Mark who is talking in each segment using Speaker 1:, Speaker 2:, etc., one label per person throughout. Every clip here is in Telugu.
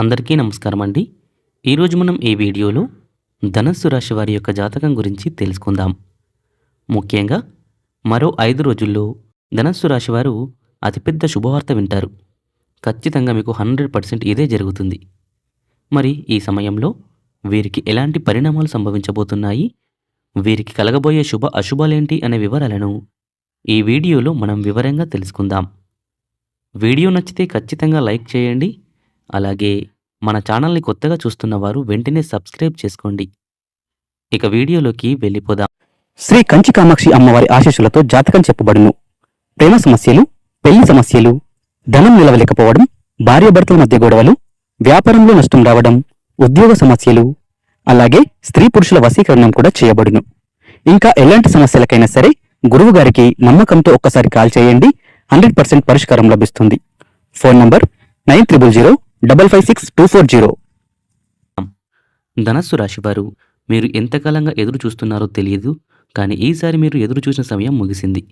Speaker 1: అందరికీ నమస్కారం అండి. ఈరోజు మనం ఈ వీడియోలో ధనస్సు రాశి వారి యొక్క జాతకం గురించి తెలుసుకుందాం. ముఖ్యంగా మరో ఐదు రోజుల్లో ధనస్సు రాశి వారు అతిపెద్ద శుభవార్త వింటారు. ఖచ్చితంగా మీకు హండ్రెడ్ పర్సెంట్ ఇదే జరుగుతుంది. మరి ఈ సమయంలో వీరికి ఎలాంటి పరిణామాలు సంభవించబోతున్నాయి? వీరికి కలగబోయే శుభ అశుభాలేంటి అనే వివరాలను ఈ వీడియోలో మనం వివరంగా తెలుసుకుందాం. వీడియో నచ్చితే ఖచ్చితంగా లైక్ చేయండి. అలాగే మన ఛానల్ని కొత్తగా చూస్తున్న వారు వెంటనే సబ్స్క్రైబ్ చేసుకోండి. ఇక వీడియోలోకి వెళ్ళిపోదాం.
Speaker 2: శ్రీ కంచి కామాక్షి అమ్మవారి ఆశీస్సులతో జాతకం చెప్పబడును. ప్రేమ సమస్యలు పెళ్ళి సమస్యలు ధనం నిలవలేకపోవడం భార్యాభర్తల మధ్య గొడవలు వ్యాపారంలో నష్టం రావడం ఉద్యోగ సమస్యలు అలాగే స్త్రీ పురుషుల వశీకరణం కూడా చేయబడును. ఇంకా ఎలాంటి సమస్యలకైనా సరే గురువు గారికి నమ్మకంతో ఒక్కసారి కాల్ చేయండి. హండ్రెడ్ పర్సెంట్ పరిష్కారం లభిస్తుంది. Phone number nine triple zero double five six two four zero.
Speaker 1: ధనస్సు రాశివారు మీరు ఎంతకాలంగా ఎదురు చూస్తున్నారో తెలియదు కానీ ఈసారి మీరు ఎదురు చూసిన సమయం ముగిసింది.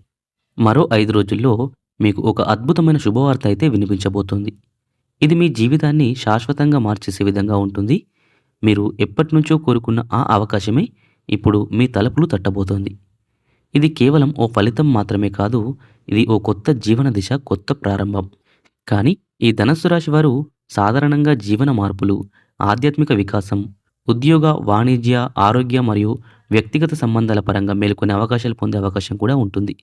Speaker 1: మరో ఐదు రోజుల్లో మీకు ఒక అద్భుతమైన శుభవార్త అయితే వినిపించబోతోంది. ఇది మీ జీవితాన్ని శాశ్వతంగా మార్చేసే విధంగా ఉంటుంది. మీరు ఎప్పటి నుంచో కోరుకున్న ఆ అవకాశమే ఇప్పుడు మీ తలుపులు తట్టబోతోంది. ఇది కేవలం ఓ ఫలితం మాత్రమే కాదు ఇది ఓ కొత్త జీవన దిశ కొత్త ప్రారంభం. కానీ ఈ ధనస్సు రాశి వారు సాధారణంగా జీవన మార్పులు ఆధ్యాత్మిక వికాసం ఉద్యోగ వాణిజ్య ఆరోగ్య మరియు వ్యక్తిగత సంబంధాల పరంగా మేల్కొనే అవకాశాలు పొందే అవకాశం కూడా ఉంటుంది.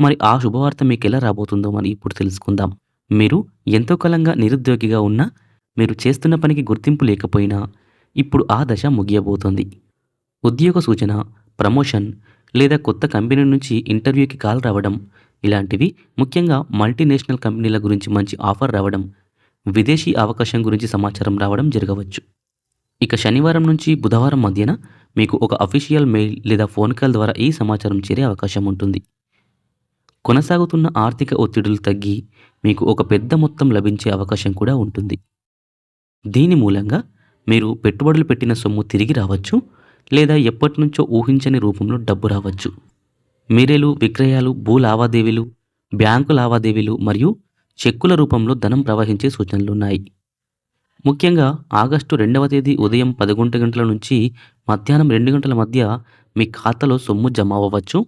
Speaker 1: మరి ఆ శుభవార్త మీకు ఎలా రాబోతుందో మనం ఇప్పుడు తెలుసుకుందాం. మీరు ఎంతో కాలంగా నిరుద్యోగిగా ఉన్నా మీరు చేస్తున్న పనికి గుర్తింపు లేకపోయినా ఇప్పుడు ఆ దశ ముగియబోతోంది. ఉద్యోగ సూచన ప్రమోషన్ లేదా కొత్త కంపెనీ నుంచి ఇంటర్వ్యూకి కాల్ రావడం ఇలాంటివి ముఖ్యంగా మల్టీనేషనల్ కంపెనీల గురించి మంచి ఆఫర్ రావడం విదేశీ అవకాశం గురించి సమాచారం రావడం జరగవచ్చు. ఇక శనివారం నుంచి బుధవారం మధ్యన మీకు ఒక అఫీషియల్ మెయిల్ లేదా ఫోన్ కాల్ ద్వారా ఈ సమాచారం చేరే అవకాశం ఉంటుంది. కొనసాగుతున్న ఆర్థిక ఒత్తిడులు తగ్గి మీకు ఒక పెద్ద మొత్తం లభించే అవకాశం కూడా ఉంటుంది. దీని మూలంగా మీరు పెట్టుబడులు పెట్టిన సొమ్ము తిరిగి రావచ్చు లేదా ఎప్పటి నుంచో ఊహించని రూపంలో డబ్బు రావచ్చు. మీరేలు విక్రయాలు భూ లావాదేవీలు బ్యాంకు లావాదేవీలు మరియు చెక్కుల రూపంలో ధనం ప్రవహించే సూచనలున్నాయి ముఖ్యంగా ఆగస్టు రెండవ తేదీ ఉదయం పదకొండు గంటల నుంచి మధ్యాహ్నం రెండు గంటల మధ్య మీ ఖాతాలో సొమ్ము జమ అవ్వవచ్చు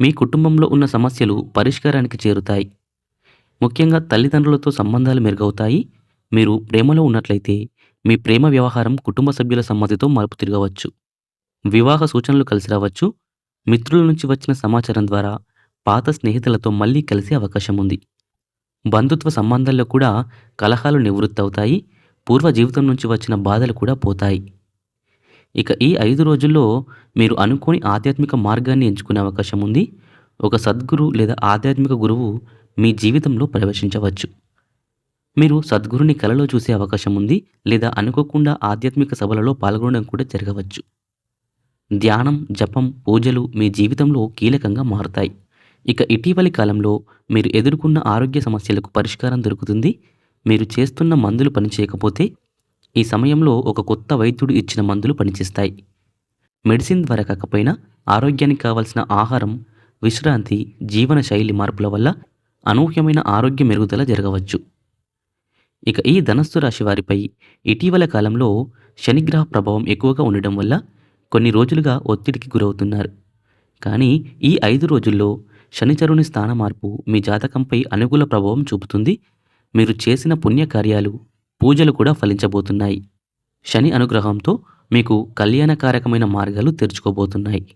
Speaker 1: మీ కుటుంబంలో ఉన్న సమస్యలు పరిష్కారానికి చేరుతాయి. ముఖ్యంగా తల్లిదండ్రులతో సంబంధాలు మెరుగవుతాయి. మీరు ప్రేమలో ఉన్నట్లయితే మీ ప్రేమ వ్యవహారం కుటుంబ సభ్యుల సమ్మతితో మార్పు తిరగవచ్చు. వివాహ సూచనలు కలిసి రావచ్చు. మిత్రుల నుంచి వచ్చిన సమాచారం ద్వారా పాత స్నేహితులతో మళ్ళీ కలిసే అవకాశం ఉంది. బంధుత్వ సంబంధాల్లో కూడా కలహాలు నివృత్తవుతాయి పూర్వ జీవితం నుంచి వచ్చిన బాధలు కూడా పోతాయి. ఇక ఈ ఐదు రోజుల్లో మీరు అనుకోని ఆధ్యాత్మిక మార్గాన్ని ఎంచుకునే అవకాశం ఉంది. ఒక సద్గురు లేదా ఆధ్యాత్మిక గురువు మీ జీవితంలో ప్రవేశించవచ్చు. మీరు సద్గురుని కలలో చూసే అవకాశం ఉంది లేదా అనుకోకుండా ఆధ్యాత్మిక సభలలో పాల్గొనడం కూడా జరగవచ్చు. ధ్యానం జపం పూజలు మీ జీవితంలో కీలకంగా మారుతాయి. ఇక ఇటీవలి కాలంలో మీరు ఎదుర్కొన్న ఆరోగ్య సమస్యలకు పరిష్కారం దొరుకుతుంది. మీరు చేస్తున్న మందులు పనిచేయకపోతే ఈ సమయంలో ఒక కొత్త వైద్యుడు ఇచ్చిన మందులు పనిచేస్తాయి. మెడిసిన్ ద్వారా కాకపోయినా ఆరోగ్యానికి కావలసిన ఆహారం విశ్రాంతి జీవన శైలి మార్పుల వల్ల అనూహ్యమైన ఆరోగ్య మెరుగుదల జరగవచ్చు. ఇక ఈ ధనస్సు రాశి వారిపై ఇటీవల కాలంలో శనిగ్రహ ప్రభావం ఎక్కువగా ఉండడం వల్ల కొన్ని రోజులుగా ఒత్తిడికి గురవుతున్నారు. కానీ ఈ ఐదు రోజుల్లో శనిచరుని స్థాన మార్పు మీ జాతకంపై అనుకూల ప్రభావం చూపుతుంది. మీరు చేసిన పుణ్యకార్యాలు పూజలు కూడా ఫలించబోతున్నాయి. శని అనుగ్రహంతో మీకు కళ్యాణకారకమైన మార్గాలు తెరుచుకోబోతున్నాయి.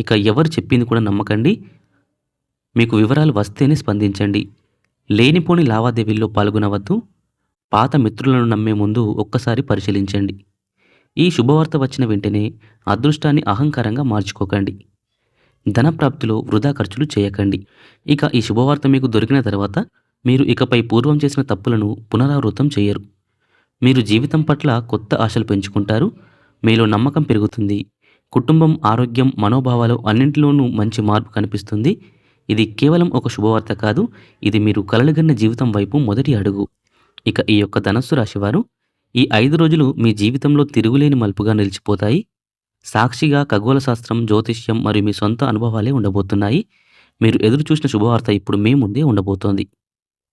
Speaker 1: ఇక ఎవరు చెప్పింది కూడా నమ్మకండి. మీకు వివరాలు వస్తేనే స్పందించండి. లేనిపోని లావాదేవీల్లో పాల్గొనవద్దు. పాత మిత్రులను నమ్మే ముందు ఒక్కసారి పరిశీలించండి. ఈ శుభవార్త వచ్చిన వెంటనే అదృష్టాన్ని అహంకారంగా మార్చుకోకండి. ధనప్రాప్తిలో వృధా ఖర్చులు చేయకండి. ఇక ఈ శుభవార్త మీకు దొరికిన తర్వాత మీరు ఇకపై పూర్వం చేసిన తప్పులను పునరావృతం చేయరు. మీరు జీవితం పట్ల కొత్త ఆశలు పెంచుకుంటారు. మీలో నమ్మకం పెరుగుతుంది. కుటుంబం ఆరోగ్యం మనోభావాలు అన్నింటిలోనూ మంచి మార్పు కనిపిస్తుంది. ఇది కేవలం ఒక శుభవార్త కాదు. ఇది మీరు కలలుగన్న జీవితం వైపు మొదటి అడుగు. ఇక ఈ యొక్క ధనస్సు రాశివారు ఈ ఐదు రోజులు మీ జీవితంలో తిరుగులేని మలుపుగా నిలిచిపోతాయి. సాక్షిగా ఖగోళ శాస్త్రం జ్యోతిష్యం మరియు మీ సొంత అనుభవాలే ఉండబోతున్నాయి. మీరు ఎదురు చూసిన శుభవార్త ఇప్పుడు మీ ముందే ఉండబోతోంది.